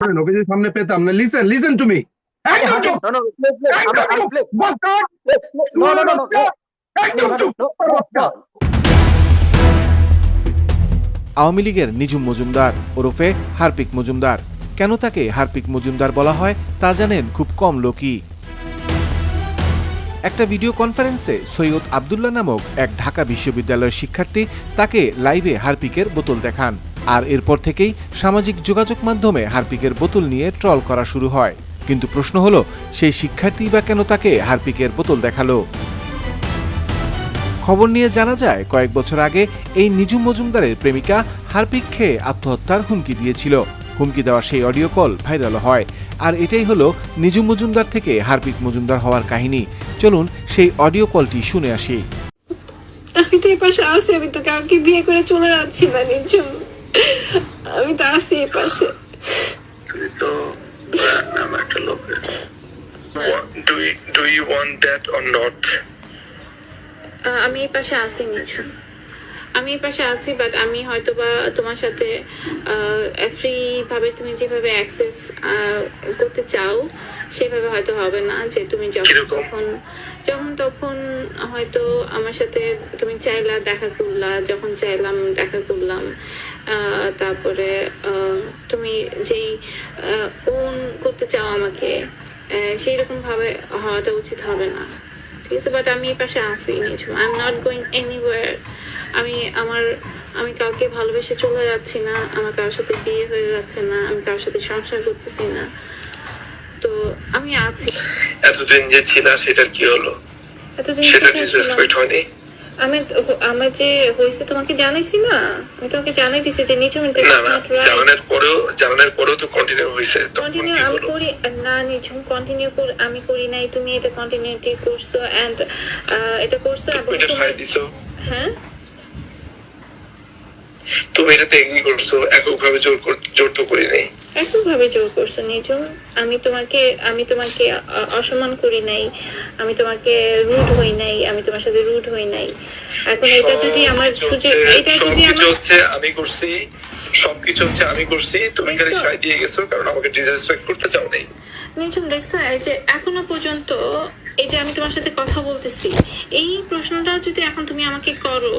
করেন, ওকে যদি সামনে পেতাম না listen listen to me. Awami লীগের নিজুম মজুমদার ওরফে হারপিক মজুমদার। কেন তাকে হারপিক মজুমদার বলা হয় তা জানেন খুব কম লোকই। একটা ভিডিও কনফারেন্সে সৈয়দ আবদুল্লাহ নামক এক ঢাকা বিশ্ববিদ্যালয়ের শিক্ষার্থী তাকে লাইভে হারপিকের বোতল দেখান। আর এরপর থেকেই সামাজিক যোগাযোগ মাধ্যমে হারপিকের বোতল নিয়ে ট্রল করা শুরু হয়। কিন্তু প্রশ্ন হলো, সেই শিক্ষার্থী বা কেন তাকে হারপিকের বোতল দেখাল? খবর নিয়ে জানা যায়, কয়েক বছর আগে এই নিজুম মজুমদারের প্রেমিকা হারপিক খেয়ে আত্মহত্যার হুমকি দিয়েছিল। হুমকি দেওয়া সেই অডিও কল ভাইরাল হয়। আর এটাই হলো নিজুম মজুমদার থেকে হারপিক মজুমদার হওয়ার কাহিনী। চলুন সেই অডিও কলটি শুনে আসি। আমি তো এই পাশে আছি, আমি তো কাউকে বিয়ে করে চলে যাচ্ছি না নিজম আমি তো আছি পাশে। তুই তো আমার একটা লোকের you want that or not ah, আমি এই পাশে আছি নিজম আমি এই পাশে আছি বাট আমি হয়তো বা তোমার সাথে ফ্রি ভাবে তুমি যেভাবে অ্যাক্সেস করতে চাও সেভাবে হয়তো হবে না যে তুমি যখন তখন যখন তখন হয়তো আমার সাথে তুমি চাইলা দেখা করলা যখন চাইলাম দেখা করলাম তারপরে তুমি যেই ওন করতে চাও আমাকে সেই রকম ভাবে হওয়াটা উচিত হবে না। ঠিক আছে বাট আমি এই পাশে আসি নিচু I am not going anywhere আমি আমার আমি কাউকে ভালোবেসে চলে যাচ্ছি না আমার কারোর সাথে বিয়ে হয়ে যাচ্ছে না আমি কারোর সাথে সংসার করতেছি না। তো আমি আছি। এতদিন যে ছিল সেটার কি হলো? এতদিন সেটা ডিসরেসপেক্ট হয়নি? আমি আমার যে হয়েছে তোমাকে জানাইছি না? আমি তোমাকে জানাই দিছি যে নিচু না জানানোর পরেও জানানোর পরেও তো কন্টিনিউ হয়েছে কন্টিনিউ আমি করি না নিঝুম কন্টিনিউ আমি করি নাই তুমি এটা কন্টিনিউটি করছ এন্ড এটা করছ এবং তুমি হ্যাঁ? তুমি এটাতে এগ্রি করছ এককভাবে জোর জোর তো করি নাই। একইভাবে জোর করছ নিজম আমি তোমাকে আমি তোমাকে অসম্মান করি নাই। আমি তোমাকে রুড হই নাই আমি তোমার সাথে রুড হই নাই। এখন এটা যদি আমার সুযোগ এটা যদি আমার হচ্ছে আমি করছি সবকিছু হচ্ছে আমি করছি তুমি খালি? সাই দিয়ে গেছো কারণ আমাকে ডিসরেসপেক্ট করতে চাও নাই। নিঝুম দেখছ এই যে এখনও পর্যন্ত এই যে আমি তোমার সাথে কথা বলতেছি এই প্রশ্নটা যদি এখন তুমি আমাকে করো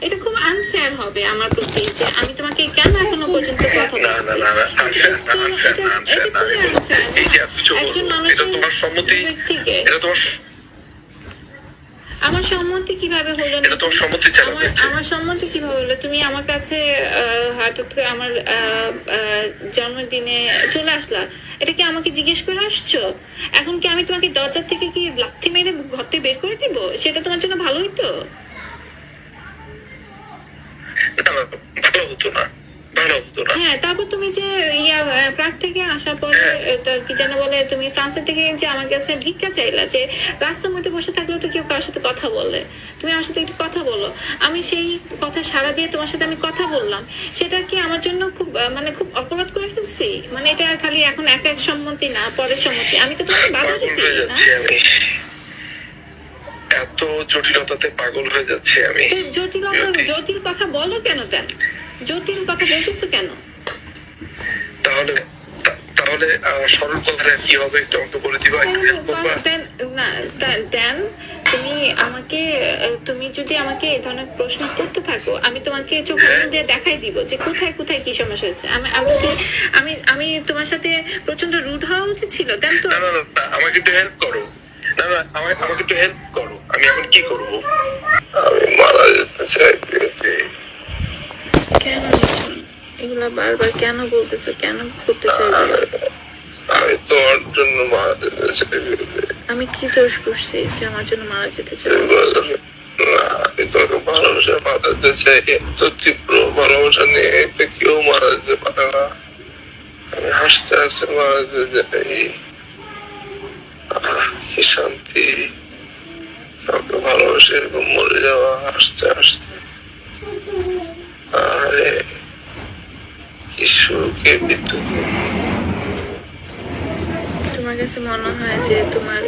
এটা খুব আনফেয়ার হবে আমার প্রতি যে আমি তোমাকে কেন এখনও পর্যন্ত কথা বলছি তো একজন মানুষের আমার সম্মতি কীভাবে হলো না আমার সম্মতি কীভাবে হলো তুমি আমার কাছে হঠাৎ করে আমার জন্মদিনে চলে আসলা এটা কি আমাকে জিজ্ঞেস করে আসছো এখন কি আমি তোমাকে দরজা থেকে কি লাথি মেরে ঘর থেকে বের করে দিব সেটা তোমার জন্য ভালোই না, ভালো হতো না ভালো হতো না হ্যাঁ তারপর তুমি যে ইয়া প্রাগ থেকে আসার পরে কি যেন বলে তুমি ফ্রান্সের থেকে যে আমার কাছে ভিক্ষা চাইলা যে রাস্তার মধ্যে বসে থাকলেও তো কেউ কারোর সাথে কথা বলে। তুমি আমার সাথে একটু কথা বলো। আমি সেই কথা সারা দিয়ে তোমার সাথে আমি কথা বললাম। সেটা কি আমার জন্য খুব মানে খুব অপরাধ করে ফেলছি? মানে এটা খালি এখন এক এক সম্মতি না পরের সম্মতি। আমি তো তোমাকে বাধা দিছি না? এত জটিলতাতে পাগল হয়ে যাচ্ছি আমি। জটিলতা জটিল কথা বলো কেন দেন জটিল কথা বলতেছো কেন? তাহলে তাহলে সরল কথাটা কি হবে? একটু আমাকে বলে দিবা। দেন না দেন তুমি আমাকে তুমি যদি আমাকে এই ধরনের প্রশ্ন করতে থাকো আমি তোমাকে চোখের হ্যাঁ। মধ্যে দেখাই দিব যে কোথায় কোথায় কি সমস্যা হচ্ছে। আমি আমি কি আমি আমি তোমার সাথে প্রচণ্ড রুড হওয়া উচিত ছিল? দেন তো। না না আমাকে একটু হেল্প করো। না না আমাকে আমাকে একটু হেল্প করো। কি করব? আমি মারা যেতে চাই পেয়েছি কেন এগুলা বারবার কেন বলতেছো কেন করতে চাইছো? আমি তোমার জন্য মারা যেতে চাই আমি কি দোষ করছি যে আমার জন্য মারা যেতে চাই না আমি তোমাকে ভালোবাসা মারা যেতে চাই এত তীব্র ভালোবাসা নিয়ে এতে কেউ মারা যেতে পারে না। আমি হাসতে হাসতে মারা যেতে চাই। কি শান্তি। ভালোবাসে এরকম মরে যাওয়া হাসতে হাসতে আরে কি সুখে বিদ্যুৎ তোমার কাছে মনে হয় যে তোমার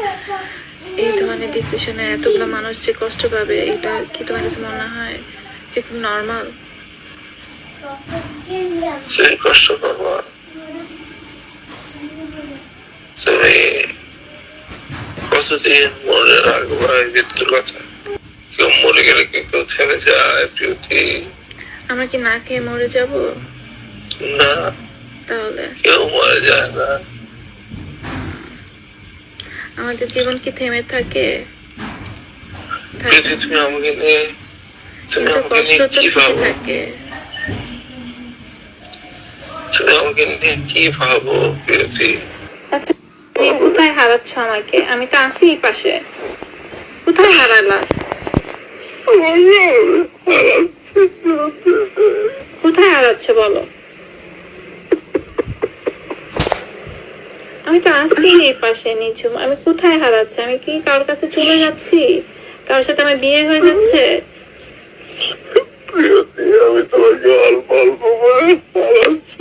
এই ধরনের ডিসিশনে এতগুলো মানুষ যে কষ্ট পাবে এটা কি তোমার কাছে মনে হয় যে খুব নর্মাল সেই কষ্ট পাবো মনে রাখব মৃত্যুর কথা। কেউ মরে গেলে কি কেউ থেমে যায় আমরা কি না খেয়ে মরে যাব? না। তাহলে? কেউ মরে যায় না। আমাদের জীবন কি থেমে থাকে? তুমি আমাকে নিয়ে তুমি আমাকে নিয়ে কি ভাবো? তুমি আমাকে নিয়ে কি ভাবো প্রিয়তি তুমি কোথায় হারাচ্ছ আমাকে? আমি তো আছি পাশে। কোথায় হারালা? কোথায় হারাচ্ছে বলো? আমি তো এই পাশে, নিঝুম। আমি কোথায় হারাচ্ছি? আমি কি কারোর কাছে চলে যাচ্ছি? কারোর সাথে আমার বিয়ে হয়ে যাচ্ছে? আমি তোমাকে অল্প অল্প করে হারাচ্ছি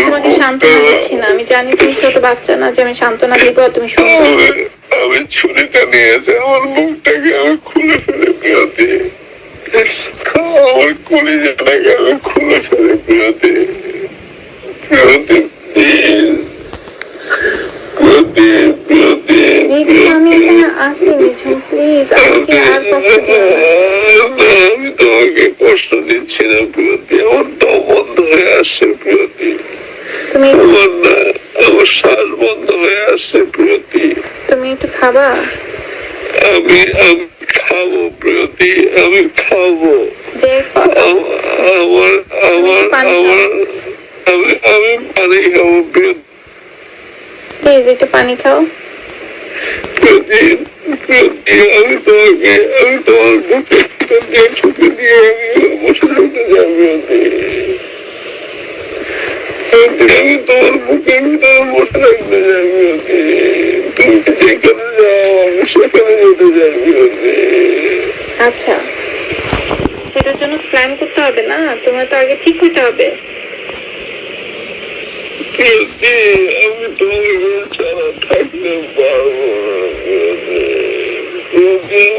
তোমাকে সান্ত্বনা দিচ্ছি আমি তুমি ছোট বাচ্চা না, যে আমি সান্ত্বনা দিব তুমি শুনবে। আমি ছুরিটা আমার খুলে ফেলে আমার খুলে ফেলে প্রিয়তি তোমাকে কষ্ট দিচ্ছি না প্রিয়তি আমার দম বন্ধ হয়ে আসছে প্রিয়তি আমার না আমার শ্বাস বন্ধ হয়ে আসছে প্রিয়তি তুমি একটু খাবা আমি আমি খাব প্রিয়তি আমি খাব আমার আমার আমার আমি আমি পানি খাব প্রিয়তি প্লিজ একটু পানি খাও। প্রিয়তি আচ্ছা সেটার জন্য প্ল্যান করতে হবে না তোমার তো আগে ঠিক হইতে হবে। প্রিয়তি আমি তোমাকে ছাড়া থাকতে পারব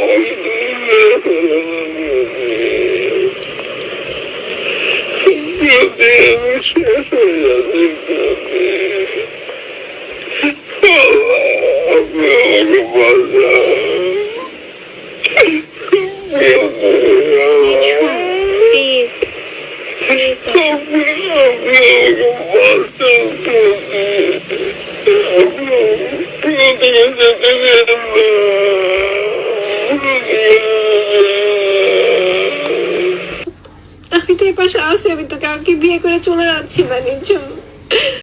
আমি শেষ আমি তো এই পাশে